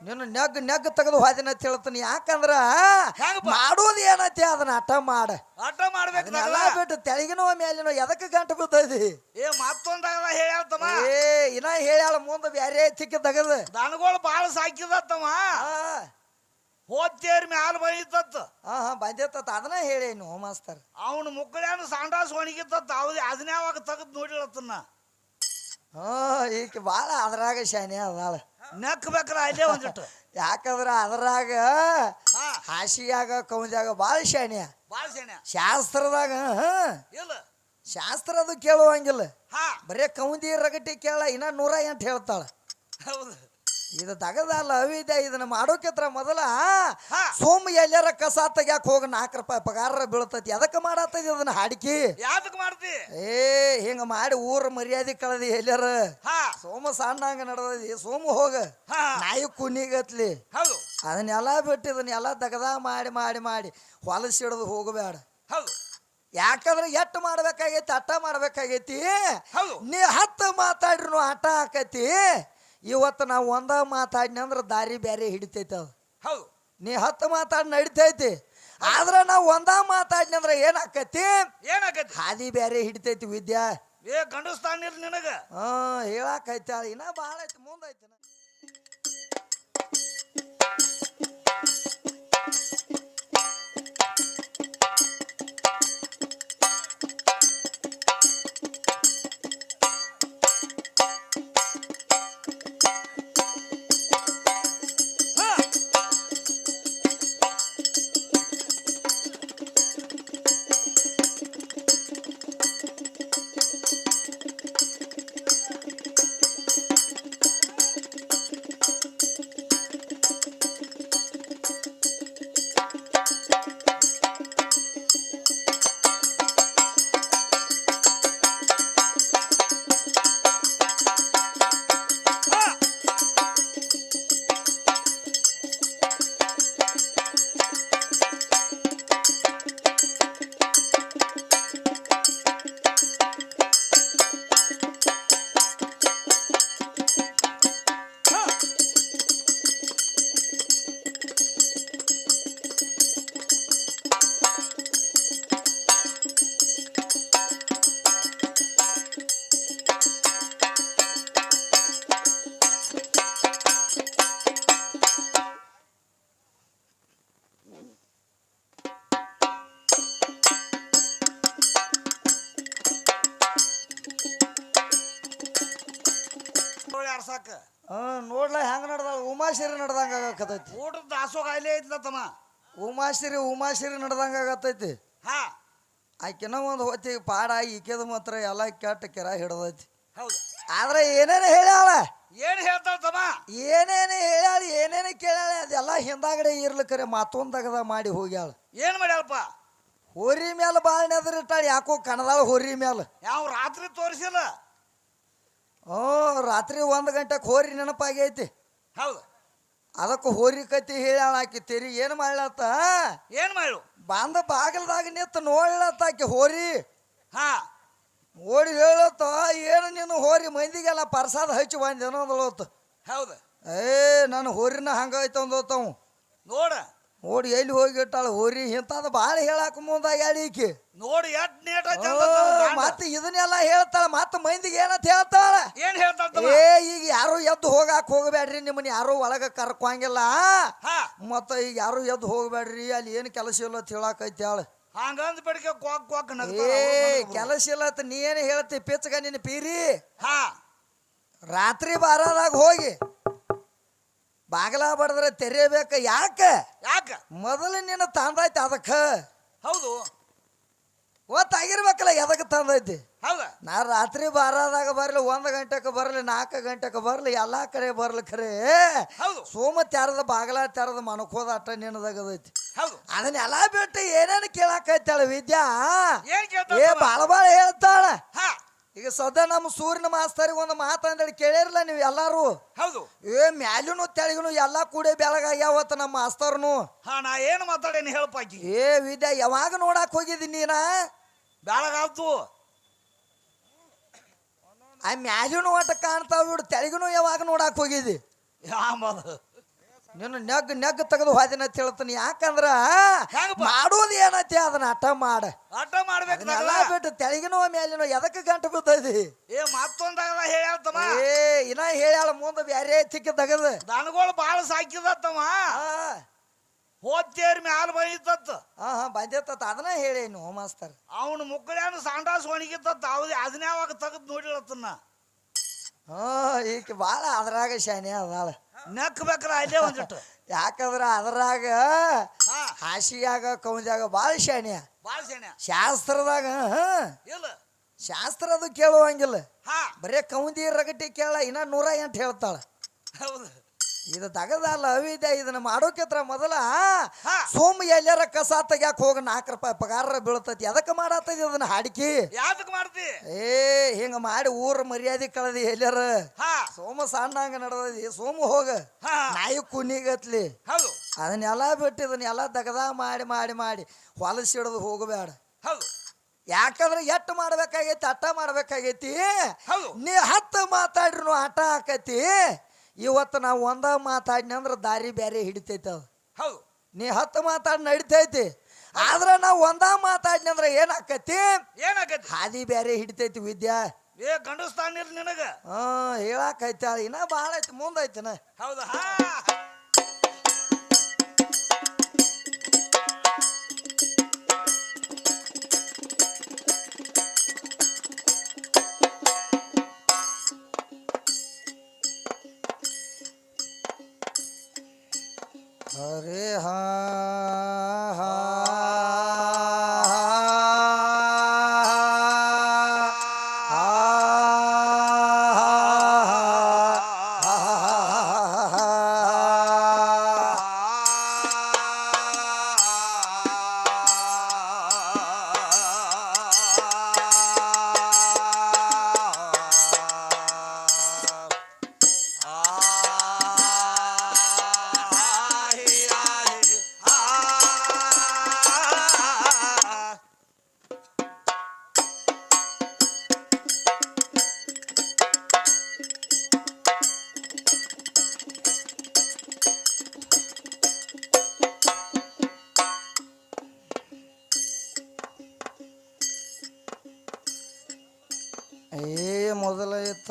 ನೀನು ನೆಗ್ ನೆಗ್ ತೆಗೆದು ಹೋದಿನ ಅಂತ ಹೇಳ್ತೀನಿ. ಯಾಕಂದ್ರ? ಮಾಡೋದು ಏನೈತಿ ಅದನ್ನ ಹಠ ಮಾಡ. ಆಟ ಮಾಡ್ಬೇಕು ಅದನ್ನೆಲ್ಲ ಬಿಟ್ಟು ತೆಳಗಿನೋ ಮೇಲಿನೋ ಎದಕ್ಕೆ ಗಂಟು ಬಿದ್ದೈತಿ ಏ ಮತ್ತೊಂದಾಗ ಹೇಳ್ತಮ್ಮ ಏ ಇನ್ನ ಹೇಳ್ಯಾಳ ಮುಂದೆ ಬ್ಯಾರೆ ತಿಕ್ಕ ತಗದ. ದನಗಳು ಬಾಳ ಸಾಕಿದತ್ತಮ್ಮ. ಹೋದ್ತೇರ್ ಮ್ಯಾಲ ಬಂದಿತ್ತ ಹಾ ಹಾ ಬಂದಿತ್ತ ಅದನ್ನ ಹೇಳೇನು ಮಾಸ್ತರ್ ಅವನ ಮುಕ್ಕಳ್ಯಾನ ಸಾಂಡಾಸ್ ಒಣಗಿತ್ತ ಅವ್ದು ಅದನ್ನ ಯಾವಾಗ ತೆಗೆದು ನೋಡಿರತ್ತನ್ನ ಹಾ ಈಗ ಭಾಳ ಅದ್ರಾಗ ಶಾನೆ ಅದಾಳ. ನೆಕ್ಬೇಕಲ್ಲ ಅಲ್ಲೇ ಒಂದಿಟ್ಟು. ಯಾಕಂದ್ರ ಅದ್ರಾಗ ಹಾಸಿಗ್ಯಾಗ ಕೌಂದ್ಯಾಗ ಭಾಳ ಶಾನೆ ಬಾಳ ಸೇನೆ ಶಾಸ್ತ್ರದಾಗ ಹಾ. ಇಲ್ಲ. ಶಾಸ್ತ್ರ ಅದು ಕೇಳುವಂಗಿಲ್ಲ ಬರೇ ಕೌಂದಿ ರಗಟಿ ಕೇಳ ಇನ್ನ ನೂರ ಎಂಟು ಹೇಳ್ತಾಳ. ಹೌದು. ಇದು ತಗದಲ್ಲ ಅವಿದ್ಯ ಇದನ್ನ ಮಾಡೋಕೆತ್ರ ಮೊದಲ. ಸೋಮ ಎಲ್ಲಾರ ಕಸ ತೆಗ್ಯಾಕ ಹೋಗ ನಾಲ್ಕು ರೂಪಾಯಿ ಪಗಾರ ಬೀಳ್ತೈತಿ. ಅದಕ್ಕೆ ಮಾಡತ್ತದ ಇದನ್ನ ಹಾಡಿಕಿ. ಯಾವ್ದಕ್ ಮಾಡ್ತಿ? ಏ ಹಿಂಗ ಮಾಡಿ ಊರ ಮರ್ಯಾದೆ ಕಳದಿ ಎಲ್ಲಾರ ಸೋಮ ಸಣ್ಣಂಗ ನಡೆದಿ ಸೋಮ ಹೋಗ. ನಾಯಿ ಕುನಿಗತ್ಲಿ ಹೌದು. ಅದನ್ನೆಲ್ಲ ಬಿಟ್ಟು ಇದನ್ನೆಲ್ಲ ತಗದ ಮಾಡಿ ಮಾಡಿ ಮಾಡಿ ಹೊಲಸಿಡದು ಹೋಗಬೇಡ. ಹೌದು. ಯಾಕಂದ್ರೆ ಎಟ್ಟು ಮಾಡ್ಬೇಕಾಗೈತಿ ಅಟ್ಟ ಮಾಡ್ಬೇಕಾಗೈತಿ. ನೀ ಹತ್ತು ಮಾತಾಡ್ರು ಆಟ ಆಕತಿ. ಇವತ್ತು ನಾವು ಒಂದ ಮಾತಾಡಿನ ಅಂದ್ರೆ ದಾರಿ ಬೇರೆ ಹಿಡಿತೈತೆ ಅದು. ಹೌದು. ನೀ ಹತ್ತು ಮಾತಾಡಿ ನಡಿತೈತಿ. ಆದ್ರೆ ನಾವು ಒಂದ ಮಾತಾಡಿನ ಅಂದ್ರೆ ಏನಾಕತಿ ಏನಾಗೈತಿ ಹಾದಿ ಬೇರೆ ಹಿಡಿತೈತಿ ವಿದ್ಯಾ. ಏ ಗಂಡಸ್ತಾನ ಇಲ್ಲ ನಿನಗ. ಹಾ ಹೇಳಾಕೈತಿ ಇನ್ನ ಭಾಳ ಐತಿ ಮುಂದೈತಿ ಆಗಕತ್ತೈತಿ ಊಟದ ದಾಸೋಗ ಅಲ್ಲೇ ತಮ್ಮ. ಉಮಾಶಿರಿ ಉಮಾಶಿರಿ ನಡ್ದಂಗ ಆಗತೈತಿ. ಹಾ. ಆಕಿನ ಒಂದು ಹೊತ್ತಿಗೆ ಪಾಡ ಈಕೆದ ಮಾತ್ರ ಎಲ್ಲ ಕೆಟ್ಟ ಕೆರ ಹಿಡ್ದೈತಿ. ಹೌದು. ಆದ್ರೆ ಏನೇನು ಹೇಳ್ಯಾಳ? ಏನ್ ಹೇಳ್ತಾಳ ತಮ್ಮ? ಏನೇನು ಹೇಳ್ಯಾಳ ಏನೇನು ಕೇಳ್ಯಾಳ ಅದೆಲ್ಲ ಹಿಂದಾಗಡೆ ಇರ್ಲಿಕ್ಕರೆ ಮತ್ತೊಂದು ತಗದ ಮಾಡಿ ಹೋಗ್ಯಾಳ. ಏನ್ ಮಾಡ್ಯಾಳಪ್ಪ? ಹೋರಿ ಮೇಲೆ ಭಾಳ ನೆದರಿಟ್ಟಾಳ ಯಾಕೋ ಕಣದಾಳ ಹೋರಿ ಮೇಲೆ ಯಾವ ರಾತ್ರಿ ತೋರಿಸಿಲ್ಲ? ಹ್ಞೂ ರಾತ್ರಿ ಒಂದು ಗಂಟೆಗೆ ಹೋರಿ ನೆನಪಾಗೈತಿ. ಹೌದು. ಅದಕ್ಕೆ ಹೋರಿ ಕತಿ ಹೇಳ್ಯಾಳ ಆಕಿ ತೆರಿ ಏನು ಮಾಡ್ಲತ್ತ ಏನ್ ಮಾಡು ಬಂದ ಬಾಗಿಲ್ದಾಗ ನಿಂತು ನೋಡ್ಲತ್ತ ಆಕಿ ಹೋರಿ. ಹಾ. ಓಡಿ ಹೇಳತ್ತ ಏನು ನೀನು ಹೋರಿ ಮಂದಿಗೆಲ್ಲ ಪ್ರಸಾದ ಹಚ್ಚಿ ಬಂದೇನೋ ಅಂದಳತ್ತ ಹೌದು. ಏ ನನ್ನ ಹೋರಿನ ಹಂಗಾಯ್ತು ಅಂದೋತವ್ ನೋಡ. ನೋಡಿ ಎಲ್ಲಿ ಹೋಗಿಟ್ಟಾಳ? ಹೋರಿ ಇಂಥದ್ದು ಭಾಳ ಹೇಳಾಕ ಮುಂದಾಗ್ಯಾಳ ಈಕಿ. ನೋಡಿ ಎಟ್ ನೇಟ ಮತ್ತೆ ಇದನ್ನೆಲ್ಲ ಹೇಳ್ತಾಳ ಮತ್ತೆ ಮಂದಿಗೆ ಏನಂತ ಹೇಳ್ತಾಳ? ಏನ್ ಹೇಳ್ತಾಳ ಏ ಈಗ ಯಾರು ಎದ್ದು ಹೋಗಾಕ ಹೋಗಬೇಡ್ರಿ ನಿಮ್ಮನ್ನ ಯಾರು ಒಳಗ ಕರ್ಕೊಂಗಿಲ್ಲ. ಹಾ. ಮತ್ತ ಈಗ ಯಾರು ಎದ್ದು ಹೋಗಬೇಡ್ರಿ ಅಲ್ಲಿ ಏನು ಕೆಲಸ ಇಲ್ಲ ಅಂತ ಹೇಳಾಕೈತಿ ಹೇಳ ಹಂಗಂದ್ ಬಿಡಿಕೆ ಕ್ವಾಕ್ ಕ್ವಾಕ್ ಏ ಕೆಲಸ ಇಲ್ಲ ಅಂತ ನೀ ಏನು ಹೇಳ್ತಿ ಪಿಚ್ಚಗ ನಿನ್ನ ಪೀರಿ? ಹಾ. ರಾತ್ರಿ ಬಾರದಾಗ ಹೋಗಿ. ಬಾಗಲ ಬಡದ್ರೆ ತೆರೆಯಬೇಕ ಯಾಕ? ಯಾಕ? ಮೊದಲು ನಿನ್ನ ತಂದೈತಿ ಅದಕ್ಕ. ಹೌದು. ಗೊತ್ತಾಗಿರ್ಬೇಕಲ್ಲ ಎದಕ್ಕೆ ತಂದೈತಿ ಹೌದ. ನಾ ರಾತ್ರಿ ಬಾರದಾಗ ಬರಲಿ ಒಂದು ಗಂಟೆಗೆ ಬರಲಿ ನಾಲ್ಕು ಗಂಟೆಗೆ ಬರಲಿ ಎಲ್ಲಾ ಕಡೆ ಬರ್ಲಿ ಖರೆ. ಹೌದು. ಸೋಮ ತೆರದ ಬಾಗಲ ತೆರದ ಮನಕೋದ ಅಟ್ಟ ನಿನ್ನದಾಗದೈತಿ ಹೌದು. ಅದನ್ನೆಲ್ಲ ಬಿಟ್ಟು ಏನೇನು ಕೇಳಾಕೈತಾಳ ವಿದ್ಯಾ? ಏ ಭಾಳ ಬಾಳ ಬಾಳ ಹೇಳ್ತಾಳ. ಈಗ ಸದ್ಯ ನಮ್ಮ ಸೂರ್ಯನ ಮಾಸ್ತರಿಗೆ ಒಂದು ಮಾತಂದೇಳಿ ಕೇಳಿರಲ್ಲ ನೀವು ಎಲ್ಲಾರು? ಹೌದು. ಏ ಮ್ಯಾಲಿನೂ ತೆಳಗಿನೂ ಎಲ್ಲಾ ಕೂಡಿ ಬೆಳಗಾಗ್ಯಾವತ್ತ ನಮ್ಮ ಮಾಸ್ತರ್ನು. ಹಾ ನಾ ಏನು ಮಾತಾಡೇನು ಹೇಳಪ್ಪ ಏ ವಿದ್ಯಾ ಯಾವಾಗ ನೋಡಾಕ್ ಹೋಗಿದ್ದೀನಿ ನೀನ? ಬೆಳಗಾತು ಆ ಮ್ಯಾಲಿನೂ ಒಟ್ಟ ಕಾಣ್ತಾವ ಬಿಡು ತೆಳಗಿನೂ ಯಾವಾಗ ನೋಡಾಕ್ ಹೋಗಿದ್ದಿ ಆಮದ ನೀನು ನೆಗ್ ನೆಗ್ ತೆಗೆದು ಹೋದಿನ ಅಂತ ಹೇಳ್ತೀನಿ. ಯಾಕಂದ್ರ ಹೆಂಗಪ್ಪ? ಮಾಡೋದು ಏನೈತಿ? ಅದನ್ನ ಹಠ ಮಾಡ. ಆಟ ಮಾಡ್ಬೇಕು ಎಲ್ಲ ಬಿಟ್ಟು ತೆಳಗಿನೋ ಮೇಲಿನೋ ಎದಕ್ಕೆ ಗಂಟು ಬಿದ್ದೈತಿ ಏ ಮತ್ತೊಂದಾಗ ಹೇಳ್ತಮ್ಮ ಏ ಇನ್ನ ಹೇಳ್ಯಾಳ ಮುಂದೆ ಬ್ಯಾರೆ ತಿಕ್ಕ ತಗದ. ದನಗಳು ಬಾಳ ಸಾಕಿದತ್ತಮ್ಮ. ಹೋಗ್ತೇರಿ ಮ್ಯಾಲ ಬೈತತ್ತ ಹಾ ಹಾ ಬಂದೈತತ್ ಅದನ್ನ ಹೇಳೇನು ಮಾಸ್ತರ್ ಅವನ ಮುಕ್ಕಳ್ಯಾನ ಸಾಂಡಾಸ್ ಒಣಗಿತ್ತತ್ತ ಅವ್ದು ಅದನ್ನ ಯಾವಾಗ ತೆಗೆದು ನೋಡಿಳತ್ತನ್ನ ಹಾ ಈಕೆ ಭಾಳ ಅದ್ರಾಗ ಶಾನೆ ಅದಾಳ. ನೆಕ್ಬೇಕ್ರ ಅಲ್ಲೇ ಒಂದಿಟ್ಟು. ಯಾಕಂದ್ರ ಅದ್ರಾಗ ಹಾ. ಹಾಸಿಯಾಗ ಕೌಂದ್ಯಾಗ ಭಾಳ ಶಾಣೆ. ಬಾಳ ಸೇನೆ ಶಾಸ್ತ್ರದಾಗ ಹಾ ಇಲ್ಲ. ಶಾಸ್ತ್ರದ ಕೇಳುವಂಗಿಲ್ಲ. ಹಾ. ಬರೇ ಕೌಂದಿ ರಗಟ್ಟಿ ಕೇಳ ಇನ್ನ ನೂರ ಎಂಟು ಹೇಳ್ತಾಳ. ಹೌದು. ಇದು ತಗದಲ್ಲ ಅವಿದ್ಯ ಇದನ್ನ ಮಾಡೋಕೆತ್ರ ಮೊದಲ ಹಾ. ಸೋಮ ಎಲ್ಲಾರ ಕಸ ತೆಗ್ಯಾಕ ಹೋಗ ನಾಲ್ಕು ರೂಪಾಯಿ ಪಗಾರ ಬೀಳ್ತತಿ. ಅದಕ್ಕೆ ಮಾಡತ್ತೈತಿ ಇದನ್ನ ಹಾಡಿಕಿ? ಯಾವ್ದಕ್ ಮಾಡ್ತಿ? ಏ ಹಿಂಗ ಮಾಡಿ ಊರ ಮರ್ಯಾದೆ ಕಳದಿ ಎಲ್ಲಾರ ಸೋಮ ಸಣ್ಣಂಗ ನಡೆದಿ ಸೋಮ ಹೋಗ. ನಾಯಿ ಕುನಿಗತ್ಲಿ ಹೌದು. ಅದನ್ನೆಲ್ಲ ಬಿಟ್ಟು ಇದನ್ನೆಲ್ಲ ತಗದ ಮಾಡಿ ಮಾಡಿ ಮಾಡಿ ಹೊಲಸಿಡದು ಹೋಗಬೇಡ. ಹೌದು. ಯಾಕಂದ್ರೆ ಎಟ್ಟು ಮಾಡ್ಬೇಕಾಗೈತಿ ಅಟ್ಟ ಮಾಡ್ಬೇಕಾಗೈತಿ. ನೀ ಹತ್ತು ಮಾತಾಡ್ರು ಆಟ ಆಕತಿ. ಇವತ್ತು ನಾವು ಒಂದ ಮಾತಾಡಿನ ಅಂದ್ರೆ ದಾರಿ ಬೇರೆ ಹಿಡಿತೈತೆ ಅದು. ಹೌದು. ನೀ ಹತ್ತು ಮಾತಾಡಿ ನಡಿತೈತಿ. ಆದ್ರೆ ನಾವು ಒಂದ ಮಾತಾಡಿನ ಅಂದ್ರೆ ಏನಾಕತಿ ಏನಾಗೈತಿ ಹಾದಿ ಬೇರೆ ಹಿಡಿತೈತಿ ವಿದ್ಯಾ. ಏ ಗಂಡಸ್ತಾನಿರ್ ನಿನಗ. ಹಾ ಹೇಳಾಕೈತಿ ಇನ್ನ ಭಾಳ ಐತಿ ಮುಂದೈತಿನ ಹೌದಾ? ಹಾ ಹರೇ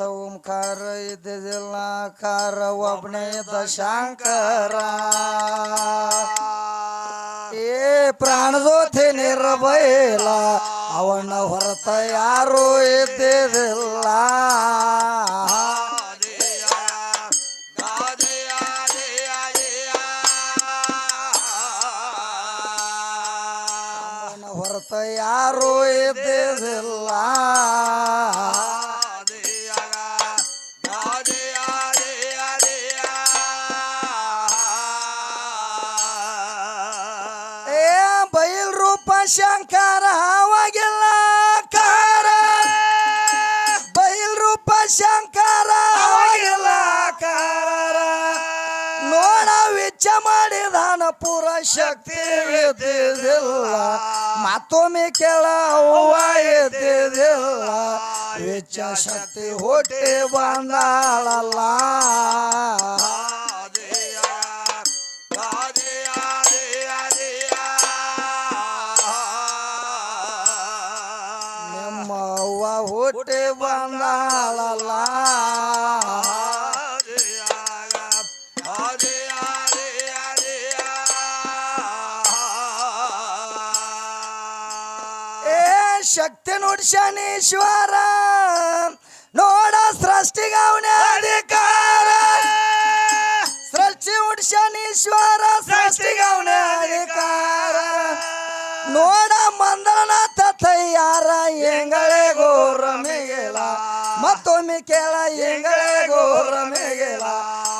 ಮೊದಲ ಇತ್ತ ಓಂಕಾರ ಇದ್ದಿದ್ದಿಲ್ಲ ಕಾರ ಒಬ್ಬನೇ ಇದ್ದ ಶಾಂಕರ ಏ ಪ್ರಾಣದೋತಿ ನಿರ್ಭಯಲ ಅವನ ಹೊರತ ಯಾರೂ ಇದ್ದಿದ್ದಿಲ್ಲ ಶಕ್ತಿ ಎದ್ದಿಲ್ಲ ಮತ್ತೊಮ್ಮೆ ಕೆಳ ಹೂವ ಇದ್ದಿದ್ದಿಲ್ಲ. ವಿಚ್ಚ ಶಕ್ತಿ ಹೊಟ್ಟೆ ಬಂದಾಳಲ್ಲ. ನಿಮ್ಮ ಅವ್ವ ಹುಟ್ಟಿ ಬಂದಾಳಲ್ಲ. ನುಡಿ ಶನೀಶ್ವರ ನೋಡ ಸೃಷ್ಟಿಗ ಅವನೇ ಅಧಿಕಾರ. ಸೃಷ್ಟಿ ಉಡ್ ಶನೀಶ್ವರ ಸೃಷ್ಟಿಗ ಅವನೇ ಅಧಿಕಾರ. ನೋಡ ಮಂದನ ತಯ್ಯಾರ ಎಂಗಳೇ ಗೋರ ಮೇಗೆಲ ಮತ್ತೊಮ್ಮೆ ಕೇಳ ಎಂಗಳೇ ಗೋರ ಮೇಗೆಲ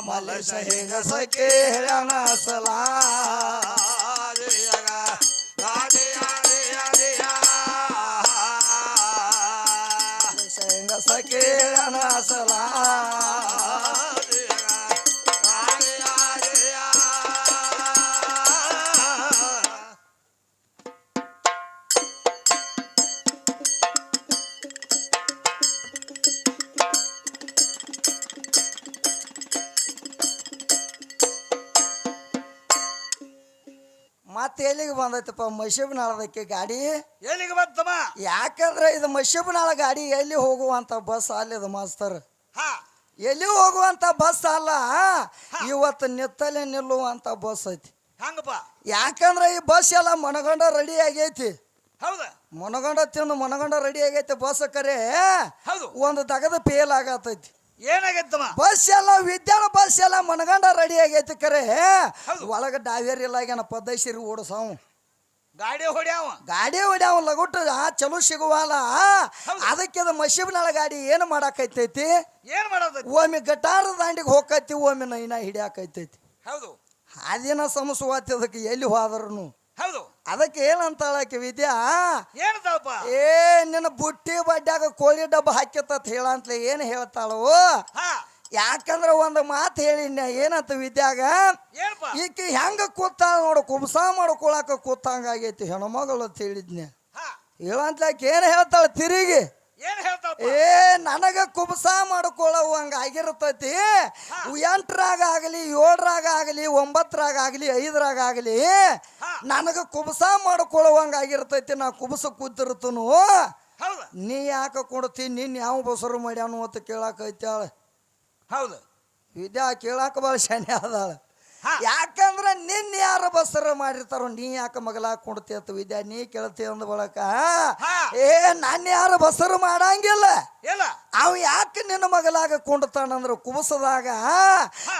ಮಲೇಶ ಹೆಂಗಸ ಕೇಳನ ಸಲ ಬಂದೈತಪ್ಪ ಮಶೀಬ್ನಾಳದಕ್ಕೆ ಗಾಡಿ? ಎಲ್ಲಿಗೆ ಬಂತಮ್ಮ? ಯಾಕಂದ್ರೆ ಇದು ಮಶೀಬ್ನಾಳ ಗಾಡಿ ಎಲ್ಲಿ ಹೋಗುವಂತ ಬಸ್ ಅಲ್ಲಿದ ಮಾಸ್ತರ್. ಹಾ. ಎಲ್ಲಿ ಹೋಗುವಂತ ಬಸ್ ಅಲ್ಲ ಇವತ್ತು ನಿತ್ತಲೆ ನಿಲ್ಲುವಂತ ಬಸ್ ಐತಿ. ಹಂಗಪ್ಪ. ಯಾಕಂದ್ರೆ ಈ ಬಸ್ ಎಲ್ಲ ಮನಗಂಡ ರೆಡಿ ಆಗೈತಿ. ಹೌದ. ಮನಗಂಡ ತಿಂದು ಮನಗಂಡ ರೆಡಿ ಆಗೈತಿ ಬಸ್ ಕರೆ ಒಂದು ತಗದ ಫೇಲ್ ಆಗತೈತಿ. ಏನಾಗೈತಮ್ಮ? ಬಸ್ ಎಲ್ಲ ವಿದ್ಯಾನ ಬಸ್ ಎಲ್ಲ ಮನಗಂಡ ರೆಡಿ ಆಗೈತಿ ಕರೆ. ಒಳಗ ಡಾವೇರ್ ಇಲ್ಲ ಆಗ್ಯಾನ ಪದ್ದೈಸಿರಿ ಓಡಿಸವ್ ಗಾಡಿ ಹೊಡ್ಯಾವ. ಗಾಡಿ ಹೊಡ್ಯಾವ ಲಗುಟ್ಟು ಆ ಚಲೋ ಸಿಗುವಲ್ಲ. ಅದಕ್ಕೆ ಅದು ಮಶೀಬ್ನಾಳ ಗಾಡಿ ಏನು ಮಾಡಾಕೈತೈತಿ? ಏನ್ ಮಾಡೋದು? ಒಮ್ಮೆ ಗಟಾರ ದಾಂಡಿಗೆ ಹೋಗತಿ ಒಮ್ಮೆ ನೈನ ಹಿಡಿಯಾಕೈತೈತಿ. ಹೌದು. ಅದಿನ ಸಮಸ್ವಾತಿ ಅದಕ್ಕೆ ಎಲ್ಲಿ ಹೋದ್ರು ಹೌದು. ಅದಕ್ಕೆ ಏನಂತಾಳಕ್ಕೆ ವಿದ್ಯಾ? ಏನಪ್ಪ ಏ ನಿನ್ನ ಬುಟ್ಟಿ ಬಡ್ಡ್ಯಾಗ ಕೋಳಿ ಡಬ್ಬ ಹಾಕಿತ್ತ ಹೇಳಂತ್ಲೆ ಏನು ಹೇಳ್ತಾಳು? ಯಾಕಂದ್ರೆ ಒಂದು ಮಾತು ಹೇಳಿನ ಏನಂತ ವಿದ್ಯಾಗ? ಈಕೆ ಹೆಂಗ ಕೂತಾಳ ನೋಡು ಕುಬ್ಸ ಮಾಡ್ಕೊಳಕ ಕೂತಂಗಾಗೈತಿ ಹೆಣ್ಮಗಳು ಅಂತ ಹೇಳಿದ್ನೆ. ಹಾ. ಹೇಳಂತ್ಲಾಕ ಏನು ಹೇಳ್ತಾಳ ತಿರುಗಿ? ಏ ನನಗ ಕುಬ್ಸ ಮಾಡ್ಕೊಳ್ಳುವಂಗ ಆಗಿರ್ತೈತಿ. ಎಂಟರಾಗ ಆಗಲಿ ಏಳರಾಗ ಆಗಲಿ ಒಂಬತ್ತರಾಗ ಆಗಲಿ ಐದರಾಗ ಆಗಲಿ ನನಗೆ ಕುಬ್ಸ ಮಾಡ್ಕೊಳ್ಳುವಂಗ ಆಗಿರ್ತೈತಿ ನಾ ಕುಬ್ಸ ಕೂತಿರ್ತನು? ನೀ ಯಾಕೆ ಕೊಡ್ತಿ ನಿನ್ ಯಾವ ಬಸರು ಮಾಡ್ಯಾನು ಅಂತ ಕೇಳಾಕೈತಾಳ ಹೌದು. ವಿದ್ಯಾ ಕೇಳಾಕ ಭಾಳ ಶಾಣೆ ಅದಾಳ. ಯಾಕಂದ್ರೆ ನಿನ್ನ ನಿನ್ ಯಾರು ಬಸರ ಮಾಡಿರ್ತಾರೋ ನೀ ಯಾಕೆ ಮಗಲ ಕೊಡ್ತಿ ಅಂತ ವಿದ್ಯಾ ನೀ ಕೇಳ್ತಿ ಅಂದ ಬಳಕ. ಏ ನಾನ್ ಯಾರು ಬಸರು ಮಾಡಂಗಿಲ್ಲ. ಅವ್ ಅವ ಯಾಕೆ ನಿನ್ನ ಮಗಲಾಗ ಕುಂಡ್ತಾನಂದ್ರ ಕುಬಸದಾಗ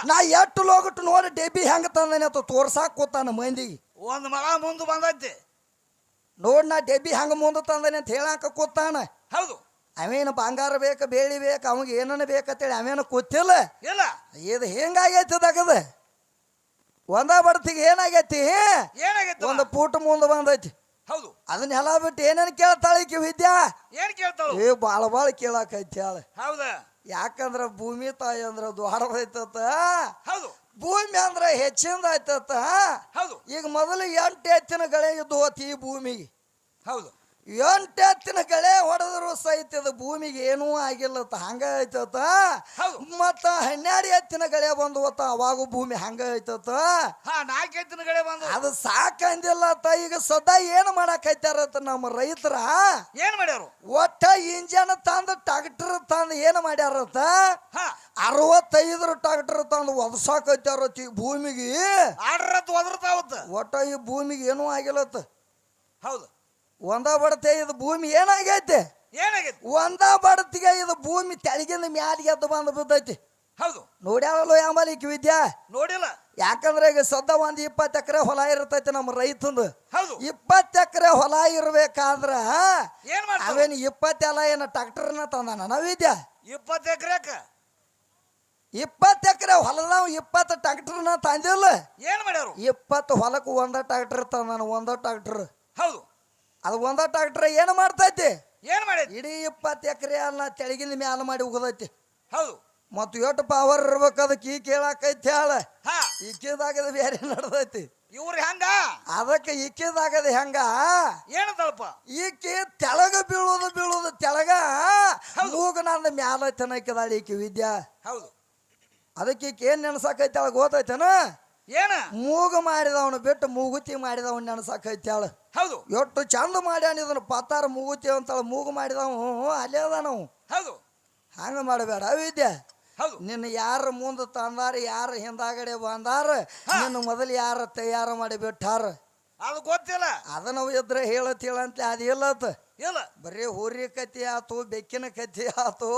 ನಾ ಎಷ್ಟು ಲೋಗಟ್ಟು ನೋಡಿ ಡೆಬ್ಬಿ ಹೆಂಗ ತಂದನೆ ಅಂತ ತೋರ್ಸಾಕ್ ಕೂತಾನ ಮಂದಿಗೆ. ಒಂದ್ ಮಗ ಮುಂದೆ ಬಂದೈತಿ ನೋಡ್ ನಾ ಡೆಬ್ಬಿ ಹೆಂಗ ಮುಂದೆ ತಂದನೆ ಅಂತ ಹೇಳಾಕ ಕೂತಾನ. ಹೌದು. ಅವೇನು ಬಂಗಾರ ಬೇಕು ಬೇಳಿ ಬೇಕು ಅವಂಗೆ ಏನನ್ನ ಬೇಕಂತೇಳಿ ಅವೇನು ಕೂತಿಲ್ಲ. ಇಲ್ಲ. ಇದು ಹೆಂಗಾಗೈತಿ ದಗದ ಒಂದ ಬಡ್ತಿಗೆ ಏನಾಗೈತಿ? ಏನಾಗೈತಿ ಒಂದು ಪೂಟ ಮುಂದೆ ಬಂದೈತಿ. ಹೌದು. ಅದನ್ನ ಎಲ್ಲ ಬಿಟ್ಟು ಏನೇನು ಕೇಳ್ತಾಳೆ ಈಕಿ ವಿದ್ಯಾ? ಏನ್ ಕೇಳ್ತಾಳೆ? ಏ ಭಾಳ ಭಾಳ ಕೇಳಾಕೈತಿ ಹೇಳಿ ಹೌದು. ಯಾಕಂದ್ರ ಭೂಮಿ ತಾಯಿ ಅಂದ್ರ ದ್ವಾರದೈತತ ಹೌದು. ಭೂಮಿ ಅಂದ್ರ ಹೆಚ್ಚಿಂದ ಆಯ್ತತ ಹೌದು. ಈಗ ಮೊದಲು ಎಂಟು ಎತ್ತಿನ ಗಳೆ ಇದ್ದು ಹೋತಿ ಈ ಭೂಮಿಗೆ. ಹೌದು. ಎಂಟು ಹತ್ತಿನ ಗಳೆ ಹೊಡೆದ್ರು ಸಹಿತ ಇದು ಭೂಮಿಗೆ ಏನೂ ಆಗಿಲ್ಲ ಹಂಗ ಐತತ. ಮತ್ತ ಹನ್ನೆರಡು ಎತ್ತಿನ ಗಳೆ ಬಂದು ಹೊತ್ತ ಅವಾಗೂ ಭೂಮಿ ಹಂಗ ಐತತ. ನಾಲ್ಕು ಗಳೇ ಬಂದು ಅದು ಸಾಕಂದಿಲ್ಲತ್ತ ಈಗ ಸದಾ ಏನು ಮಾಡಾಕೈತಾರತ್ತ ನಮ್ಮ ರೈತರ? ಏನ್ ಮಾಡ್ಯಾರ? ಒಟ್ಟ ಇಂಜನ್ ತಂದು ಟ್ರಾಕ್ಟರ್ ತಂದು ಏನು ಮಾಡ್ಯಾರತ್ತ ಹಾ. ಅರವತ್ತೈದರ ಟ್ರಾಕ್ಟರ್ ತಂದು ಒದಸಾಕ ಈ ಭೂಮಿಗೆ. ಒಟ್ಟ ಈ ಭೂಮಿಗೆ ಏನೂ ಆಗಿಲ್ಲತ್ತ ಹೌದು. ಒಂದ ಬಡತೆ ಇದು ಭೂಮಿ ಏನಾಗೈತೆ? ಏನಾಗೈತಿ? ಒಂದ ಬಡತಿಗೆ ಇದು ಭೂಮಿ ತೆಳಗಿಂದ ಮ್ಯಾಲಿಗೆ ಎದ್ದು ಬಂದು ಬಿದ್ದೈತಿ. ಹೌದು. ನೋಡ್ಯಾವಲ್ಲ ಯಾಂಬಲಿಕ್ ವಿದ್ಯಾ? ನೋಡಿಲ್ಲ. ಯಾಕಂದ್ರೆ ಈಗ ಸದ್ದ ಒಂದು ಇಪ್ಪತ್ತು ಎಕರೆ ಹೊಲ ಇರ್ತೈತಿ ನಮ್ಮ ರೈತಂದು. ಇಪ್ಪತ್ತು ಎಕರೆ ಹೊಲ ಇರ್ಬೇಕಾದ್ರ ಅವೇನು ಇಪ್ಪತ್ತೆಲ್ಲ ಏನು ಟ್ರಾಕ್ಟರ್ನ ತಂದಾನ ನಾವಿದ್ಯಾ ಇಪ್ಪತ್ತು ಎಕರೆಕ? ಇಪ್ಪತ್ತು ಎಕರೆ ಹೊಲದಾಗ ಇಪ್ಪತ್ತು ಟ್ರಾಕ್ಟರ್ನ ತಂದಿಲ್ಲ. ಏನ್ ಮಾಡ್ಯಾರು? ಇಪ್ಪತ್ತು ಹೊಲಕ್ಕೆ ಒಂದ ಟ್ರಾಕ್ಟರ್ ತಂದಾನ ಒಂದ ಟ್ರಾಕ್ಟರ್ ಹೌದು. ಅದು ಒಂದ ಟ್ರಾಕ್ಟರ್ ಏನು ಮಾಡ್ತೈತಿ? ಏನ್ ಮಾಡಿ ಇಡೀ ಇಪ್ಪತ್ತು ಎಕರೆ ಅಲ್ಲ ತೆಳಗಿನ ಮ್ಯಾಲ ಮಾಡಿ ಉಗದೈತಿ. ಹೌದು. ಮತ್ತು ಎಷ್ಟು ಪವರ್ ಇರ್ಬೇಕು ಅದಕ್ಕೆ ಈ ಕೇಳಾಕೈತಿ ಹೇಳ. ಹಾ. ಇಕ್ಕಿದಾಗದ ಬೇರೆ ನಡ್ದೈತಿ? ಇವ್ರ ಹೆಂಗ? ಅದಕ್ಕೆ ಇಕ್ಕಿದಾಗದ ಹೆಂಗ? ಏನಂತಳಪ್ಪ ಈಕಿ ತೆಳಗ ಬೀಳೋದು ಬೀಳೋದು ತೆಳಗ ಮೂಗ ನನ್ನ ಮ್ಯಾಲ ತನಕಿದಾಳ ಈಕಿ ವಿದ್ಯಾ. ಹೌದು. ಅದಕ್ಕೆ ಈಕಿ ಏನ್ ನೆನಸಾಕೈತಿ ಅಳ ಗೊತ್ತೈತೇನ? ಏನ? ಮೂಗು ಮಾಡಿದವನು ಬಿಟ್ಟು ಮೂಗುತಿ ಮಾಡಿದವನು ನೆನಸಾಕೈತಿ ಅಳ ಹೌದು. ಎಷ್ಟು ಚಂದ ಮಾಡ್ಯಾನ ಇದನ್ನ ಪತ್ತಾರ ಮೂಗುತಿ ಅಂತಾಳ ಮೂಗು ಮಾಡಿದವ ಅಲ್ಲೇ ಅದ ನಾವು ಹೌದು. ಹಂಗ ಮಾಡಬೇಡ ವಿದ್ಯೆ ಹೌದು. ನಿನ್ನ ಯಾರ ಮುಂದೆ ತಂದಾರ ಯಾರ ಹಿಂದಾಗಡೆ ಬಂದಾರ ನಿನ್ನ ಮೊದಲು ಯಾರ ತಯಾರು ಮಾಡಿ ಬಿಟ್ಟಾರ? ಅದು ಗೊತ್ತಿಲ್ಲ. ಅದನ್ನ ಇದ್ರೆ ಹೇಳತ್ ಅಂತ ಅದು ಇಲ್ಲತ್ತ ಇಲ್ಲ. ಬರೀ ಹುರಿ ಕತ್ತಿ ಆತು ಬೆಕ್ಕಿನ ಕತ್ತಿ ಆತು.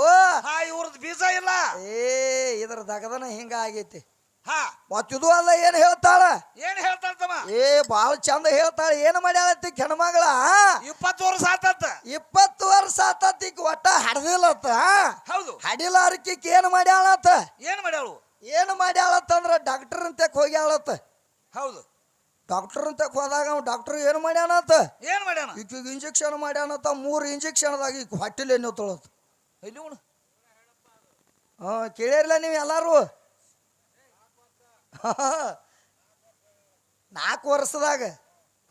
ಆ ಇವ್ರದ್ ಬೀಜ ಇಲ್ಲ. ಏ ಇದ್ರ ದಗದನ ಹಿಂಗ ಆಗೈತಿ. ಮತ್ತಿದು ಅಲ್ಲ ಏನ್ ಹೇಳ್ತಾಳ? ಏನ್ ಹೇಳ್ತಾಳ ಏ ಬಾಳ ಚಂದ ಹೇಳ್ತಾಳ ಏನ್ ಮಾಡ್ಯಾಳತ್ತಿ ಹೆಣ್ಮಗಳ ಇಪ್ಪತ್ತು ವರ್ಷ ಆತತ್ತ ಇಪ್ಪತ್ತು ವರ್ಷ ಆತತ್ತಿಕ್ ಒಟ್ಟ ಹಡದಿಲ್ಲತ್ತ ಹೌದು. ಹಡಿಲಾರ್ಕಿಕ್ ಏನ್ ಮಾಡ್ಯಾಳತ್ತ ಏನ್ ಮಾಡ್ಯಾಳು? ಏನ್ ಮಾಡ್ಯಾಳತ್ತಂದ್ರ ಡಾಕ್ಟರ್ ಅಂತ ಹೋಗ್ಯಾಳತ್ತ ಹೌದು. ಡಾಕ್ಟರ್ ಅಂತ ಹೋದಾಗ ಅವ್ ಡಾಕ್ಟರ್ ಏನ್ ಮಾಡ್ಯಾನತ್ತ ಏನ್ ಮಾಡ್ಯಾನ? ಈಗ ಇಂಜೆಕ್ಷನ್ ಮಾಡ್ಯಾನತ್ತ ಮೂರು ಇಂಜೆಕ್ಷನ್ದಾಗ ಈಗ ಹೊಟ್ಟಿಲ್ ನೀವು ತೊಳತ್ ಇಲ್ಲಿ. ಹಾ ಕೇಳಿರ್ಲ ನೀವು ಎಲ್ಲಾರು? ನಾಲ್ಕು ವರ್ಷದಾಗ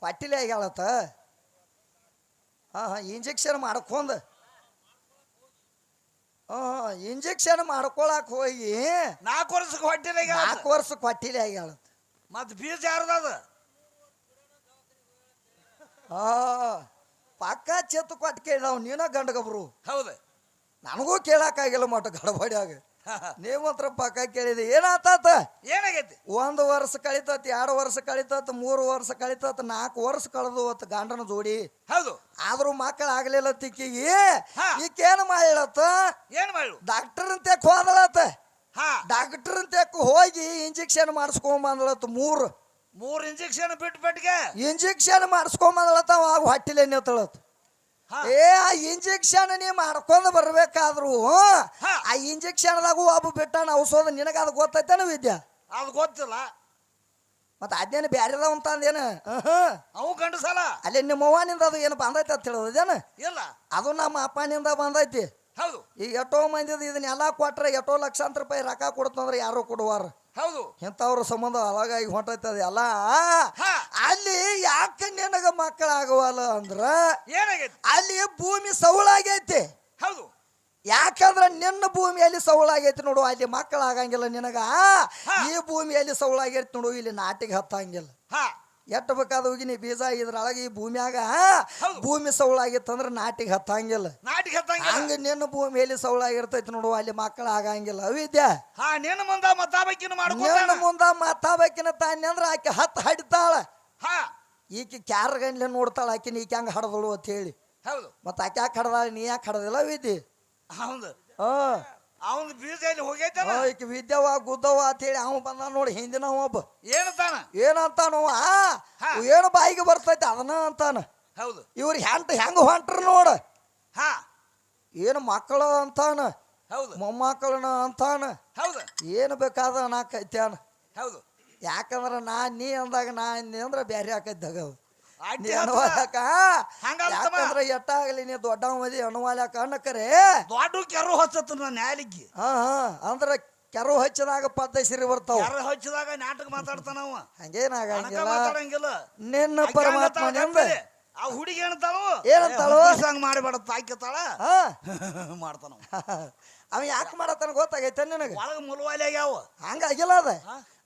ಪಟ್ಟಿಲೆ ಆಗ್ಯಾಳತ್ತ ಹಾಂ ಹಾಂ ಇಂಜೆಕ್ಷನ್ ಮಾಡ್ಕೊಂದು ಹಾಂ ಇಂಜೆಕ್ಷನ್ ಮಾಡ್ಕೊಳಕ್ ಹೋಗಿ ನಾಲ್ಕು ವರ್ಷಕ್ಕೆ ಹೊಟ್ಟಿಲೆ ನಾಲ್ಕು ವರ್ಷಕ್ಕೆ ಹೊಟ್ಟಿಲೆ ಆಗ್ಯಾಳತ್ತ ಮತ್ತು ಬೀಜ ಯಾರ್ದದ ಹಾಂ ಪಕ್ಕ ಚೆತ್ತು ಕೊಟ್ಟು ಕೇಳಿದವ್ ನೀನ ಗಂಡಗಬ್ರು. ಹೌದು. ನನಗೂ ಕೇಳಕ್ಕಾಗಿಲ್ಲ ಮಟ್ಟ ಗಡಬಡಿಯಾಗ. ನೀವು ಮಾತ್ರ ಪಕ್ಕ ಕೇಳಿದೆ. ಏನಾತಾತ? ಏನಾಗೈತಿ? ಒಂದು ವರ್ಷ ಕಳಿತತ್ ಎರಡು ವರ್ಷ ಕಳಿತತ್ ಮೂರು ವರ್ಷ ಕಳಿತತ್ ನಾಲ್ಕು ವರ್ಷ ಕಳೆದು ಅವತ್ತು ಗಂಡನ ಜೋಡಿ. ಹೌದು. ಆದ್ರೂ ಮಕ್ಕಳು ಆಗ್ಲಿಲ್ಲ ತಿಕ್ಕಿಗೆ ಈಕೇನ್ ಮಾಡಿಳತ್ತ ಏನ್ ಮಾಡು ಡಾಕ್ಟರ್ ಅಂತ ಹೋದಳತ್ತ ಹಾ. ಡಾಕ್ಟರ್ ಅಂತ ಹೋಗಿ ಇಂಜೆಕ್ಷನ್ ಮಾಡಿಸ್ಕೊಂಡ್ ಬಂದಳತ್ತ ಮೂರು. ಮೂರ್ ಇಂಜೆಕ್ಷನ್ ಬಿಟ್ಟು ಬಿಟ್ಟಿಗೆ ಇಂಜೆಕ್ಷನ್ ಮಾಡಿಸ್ಕೊಂಡ್ ಬಂದಳತ್ತ ಅವಾಗ ಹೊಟ್ಟಿಲೆ. ಏ ಆ ಇಂಜೆಕ್ಷನ್ ನೀ ಮಾಡ್ಕೊಂಡ್ ಬರ್ಬೇಕಾದ್ರು. ಆ ಇಂಜೆಕ್ಷನ್ ಒಬ್ಬ ಬಿಟ್ಟಾನ ಔಷಧ ನಿನಗ ಅದು ಗೊತ್ತೈತೇನು ವಿದ್ಯಾ? ಅದು ಗೊತ್ತಿಲ್ಲ. ಮತ್ತೆ ಅದೇನು ಬ್ಯಾರೆದ ಅಂತ ಅಂದೇನು ಅವು ಗಂಡಸಲ ಅಲ್ಲಿ ನಿಮ್ಮ ಅವ್ವನಿಂದ ಅದು ಏನು ಬಂದೈತೆ ಅಂತ ಹೇಳೋದೇನು ಇಲ್ಲ. ಅದು ನಮ್ಮ ಅಪ್ಪನಿಂದ ಬಂದೈತಿ. ಹೌದು. ಈಗ ಎಷ್ಟೋ ಮಂದಿದ ಇದನ್ನೆಲ್ಲ ಕೊಟ್ರೆ ಎಷ್ಟೋ ಲಕ್ಷಾಂತರ ರೂಪಾಯಿ ರೊಕ್ಕ ಕೊಡ್ತಂದ್ರೆ ಯಾರು ಕೊಡುವಾರ? ಹೌದು. ಇಂಥವ್ರ ಸಂಬಂಧ ಅಲಗಾಗಿ ಹೊಂಟೈತದ ಅಲ್ಲ? ಅಲ್ಲಿ ಯಾಕೆ ನಿನಗ ಮಕ್ಕಳಾಗವಲ್ಲ ಅಂದ್ರ ಏನಾಗೈತಿ? ಅಲ್ಲಿ ಭೂಮಿ ಸೌಳಾಗೈತಿ ಹೌದು. ಯಾಕಂದ್ರ ನಿನ್ನ ಭೂಮಿಯಲ್ಲಿ ಸವಳಾಗೈತಿ ನೋಡು ಅಲ್ಲಿ ಮಕ್ಕಳಾಗಂಗಿಲ್ಲ ನಿನಗ. ಈ ಭೂಮಿಯಲ್ಲಿ ಸವಳಾಗೈತಿ ನೋಡು ಇಲ್ಲಿ ನಾಟಿಗೆ ಹತ್ತಂಗಿಲ್ಲ. ಎಟ್ಟು ಬೇಕಾದ ಹೋಗಿ ನೀ ಬೀಜ ಇದ್ರೊಳಗೆ ಈ ಭೂಮಿಯಾಗ ಭೂಮಿ ಸೌಳಾಗಿತ್ತಂದ್ರ ನಾಟಿಗೆ ಹತ್ತಂಗಿಲ್ಲ. ನಾಟಿಗೆ ಹತ್ತಂಗ ಹಂಗ ನಿನ್ನ ಭೂಮಿಯಲ್ಲಿ ಸೌಳಾಗಿರ್ತೈತಿ ನೋಡು ಅಲ್ಲಿ ಮಕ್ಕಳ ಆಗಂಗಿಲ್ಲ. ಅವಿದ್ಯಾ? ಹಾ ನಿನ್ನ ಮುಂದ ಮತ್ತಾಬಕ್ಕಿನ ಮಾಡ್ಕೊಂಡ ನಿನ್ನ ಮುಂದ ಮಾತಾಬೇಕಿನ ತಾನೆ ಅಂದ್ರ ಆಕೆ ಹತ್ತು ಹಡಿತಾಳ. ಹಾ. ಈಕೆ ಕ್ಯಾರ ಗಂಡ್ಲೆ ನೋಡ್ತಾಳ ಆಕಿನ ಈಕೆ ಹಂಗ ಹಡದಳು ಅಂತ ಹೇಳಿ. ಹೌದು. ಮತ್ತೆ ಆಕೆ ಯಾಕೆ ಹಡದಾಳ ನೀ ಯಾಕೆ ಹಡದಿಲ್ಲ ವಿದ್ಯೆ ಹೌದು. ಹಾ. ಅವನ್ ಬೀಜ ಎಲ್ಲಿ ಹೋಗೈತಲ್ಲ? ಈಕಿ ವಿದ್ಯವ ಗುದ್ದವ ಅಂತ ಹೇಳಿ ಅವ ಬಂದ ನೋಡಿ ಹಿಂದಿನ ಒಬ್ಬ. ಏನಂತಾನ? ಏನಂತಾನು ಆ ಏನು ಬಾಯಿಗೆ ಬರ್ತೈತೆ ಅದನ್ನ ಅಂತಾನ. ಹೌದು. ಇವ್ರು ಹೆಂಟ ಹೆಂಗ ಹೊಂಟ್ರ ನೋಡ. ಹಾ. ಏನು ಮಕ್ಕಳು ಅಂತಾನ? ಹೌದು. ಮೊಮ್ಮಕ್ಕಳನ ಅಂತಾನ? ಹೌದು. ಏನು ಬೇಕಾದ ನಾಕೈತ್ಯಾನ ಹೌದು. ಯಾಕಂದ್ರ ನಾ ನೀ ಅಂದಾಗ ನಾ ಅಂದ್ರೆ ಅಂದ್ರ ಬ್ಯಾರೆ ಆಕೈತಿ ನೀ ಅಡ್ಡಿ ಎಟ್ಟ ಎಟ್ಟಾಗಲಿ ನೀ ದೊಡ್ಡ ಮದಿ ಅಣವಾಲಕ ಅನ್ನಕರೆ? ದೊಡ್ಡ ಕೆರು ಹಚ್ಚತ್ತ ನಾ ನ್ಯಾಲಿಗೆ ಹಾ ಹಾ. ಅಂದ್ರ ಕೆರು ಹಚ್ಚಿದಾಗ ಪದ್ದ ಸಿರಿ ಬರ್ತಾವ. ಕೆರು ಹಚ್ಚಿದಾಗ ನಾಟಕ ಮಾತಾಡ್ತಾನ ಅವ. ಕಣಕ ಹಂಗೇನಾಗಂಗಿಲ್ಲ ಮಾತಾಡಂಗಿಲ್ಲ. ನಿನ್ನ ಪರಮಾತ್ಮ ಪರಮಾತ್ಮನಿಂದ ಆ ಹುಡುಗಿ ಏನಂತಾಳು? ಏನಂತಾಳು? ಸಂಗ್ ಮಾಡಬೇಡ ತಾಕಿತಾಳ ಹಾ. ಮಾಡ್ತಾನ ಅವ. ಯಾಕೆ ಮಾಡತ್ತಾನ ಗೊತ್ತಾಗೈತೆ ನಿನಗೆ? ಒಳಗ ಮುಲವಾಲಿ ಆಗ್ಯಾವ ಹಂಗಾಗಿಲ್ಲ ಅದ?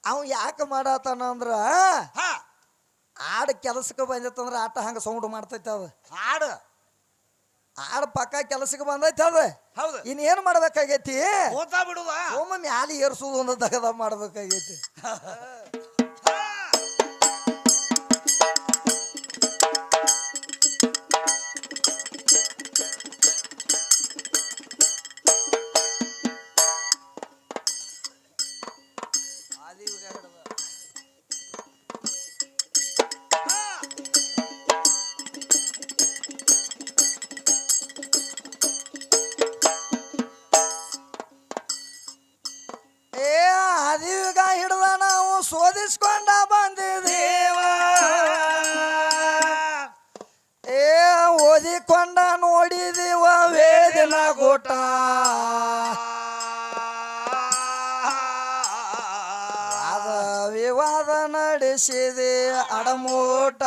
ಅವ ಯಾಕೆ ಮಾಡತ್ತಾನ ಅಂದ್ರ ಹಾ. ಆಡ ಕೆಲ್ಸಕ್ಕೆ ಬಂದೈತಂದ್ರೆ ಆಟ ಹಂಗೆ ಸೌಂಡ್ ಮಾಡ್ತೈತೆ ಅದು. ಹಾಡು ಆಡು ಪಕ್ಕ ಕೆಲಸಕ್ಕೆ ಬಂದೈತೆ ಅದು. ಹೌದು. ಇನ್ನೇನು ಏನ್ ಮಾಡ್ಬೇಕಾಗೈತಿ? ಓದ್ತಾ ಬಿಡುದ? ಒಮ್ಮೆ ಮ್ಯಾಲೆ ಏರ್ಸುದು ಒಂದು ದಗದ ಮಾಡ್ಬೇಕಾಗೈತಿ. ಗೋಟ. ವಾದ ವಿವಾದ ನಡೆಸಿದೆ ಅಡಮೋಟ.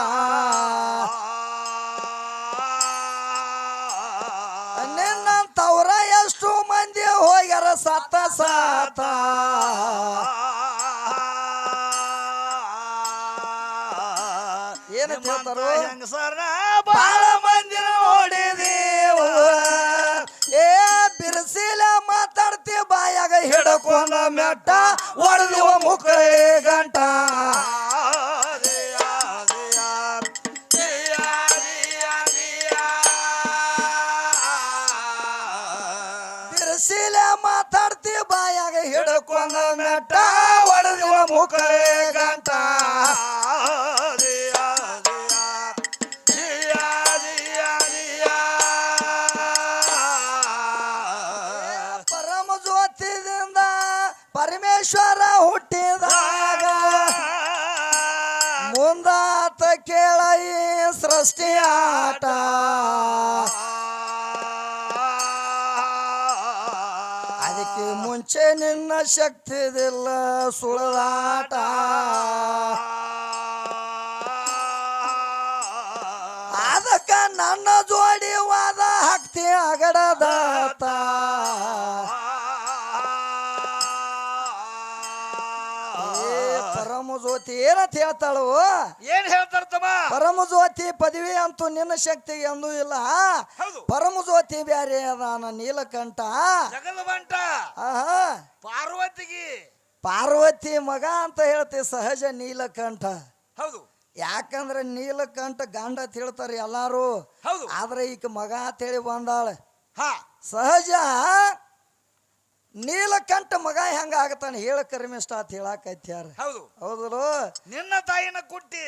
ತವರ ಎಷ್ಟು ಮಂದಿ ಹೋಗ್ಯಾರ ಸತ್ತ ಸಾತ ಏನಂತ ಹೇಳ್ತಾರು? ಹೆಂಗಸರ್ನ ಬಾಳ ಹಿಡ್ಕೊಂಡ ಮೆಟ್ಟ ಹೊಡೆದಿವ ಮುಕ್ಕಳಿ ಗಂಟ. ಬಿರ್ಸಿಲ ಮಾತಾಡ್ತಿ ಬಾಯಾಗ ಹಿಡ್ಕೊಂಡ ಮೆಟ್ಟ ಹೊಡೆದಿವ ಮುಕ್ಕಳಿ ಗಂಟ. ಶಕ್ತಿದಿಲ್ಲ ಸುಳದಾಟ. ಅದಕ್ಕ ನನ್ನ ಜೋಡಿ ವಾದ ಹಾಕ್ತಿ ಅಗಡದಾತ ಜ್ಯೋತಿ ಏನಂತ ಹೇಳ್ತಾಳು? ಏನ್ ಹೇಳ್ತಾರ ತಮ್ಮ? ಪರಮ ಜ್ಯೋತಿ ಪದವಿ ಅಂತೂ ನಿನ್ನ ಶಕ್ತಿಗೆ ಎಂದೂ ಇಲ್ಲ. ಪರಮ ಜ್ಯೋತಿ ಬ್ಯಾರೆ ಅದಾನ ನೀಲಕಂಠ. ಜಗದವಂಟ ಆಹಾ. ಪಾರ್ವತಿಗೆ. ಪಾರ್ವತಿ ಮಗ ಅಂತ ಹೇಳ್ತಿ ಸಹಜ ನೀಲಕಂಠ. ಹೌದು. ಯಾಕಂದ್ರೆ ನೀಲಕಂಠ ಗಂಡ ಅಂತ ಹೇಳ್ತಾರೆ ಎಲ್ಲಾರು. ಆದ್ರೆ ಈಗ ಮಗ ಅಂತ ಹೇಳಿ ಬಂದಾಳ. ಹಾ. ಸಹಜ ಮಗ ಹೆಂಗ ಆಗತಾನೆ ಹೇಳ ಕರ್ಮಿಷ್ಟ ಅಂತ ಹೇಳಾಕತ್ಯಾರ ಹೌದು. ಹೌದಲು? ನಿನ್ನ ತಾಯಿನ ಕುಟ್ಟಿ.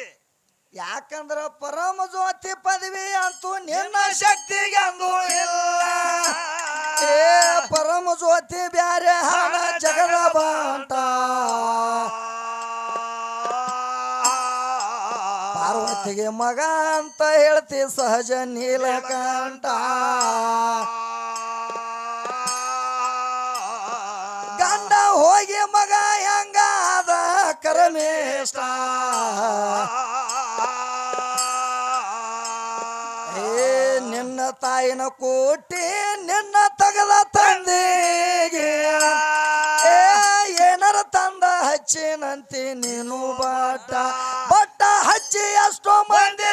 ಯಾಕಂದ್ರ ಪರಮ ಜ್ಯೋತಿ ಪದವಿ ಅಂತೂ ನಿನ್ನ ಶಕ್ತಿಗೆ ಅಂದು ಇಲ್ಲ. ಏ ಪರಮ ಜ್ಯೋತಿ ಬ್ಯಾರೆ ಹಣ ಜಗದ ಅಂತ ಪಾರ್ವತಿಗೆ ಮಗ ಅಂತ ಹೇಳ್ತಿ ಸಹಜ ನೀಲಕಂಠ. ಹೋಗಿ ಮಗ ಹೆಂಗಾದ ಕರಮೇಷ್ಟ. ಏ, ನಿನ್ನ ತಾಯಿನ ಕೋಟಿ ನಿನ್ನ ತಗದ ತಂದೆಗೆ. ಏನಾರ ತಂದ ಹಚ್ಚಿನಂತೆ ನೀನು ಬಟ್ಟ ಬಟ್ಟ ಹಚ್ಚಿ ಎಷ್ಟೋ ಮಂದಿ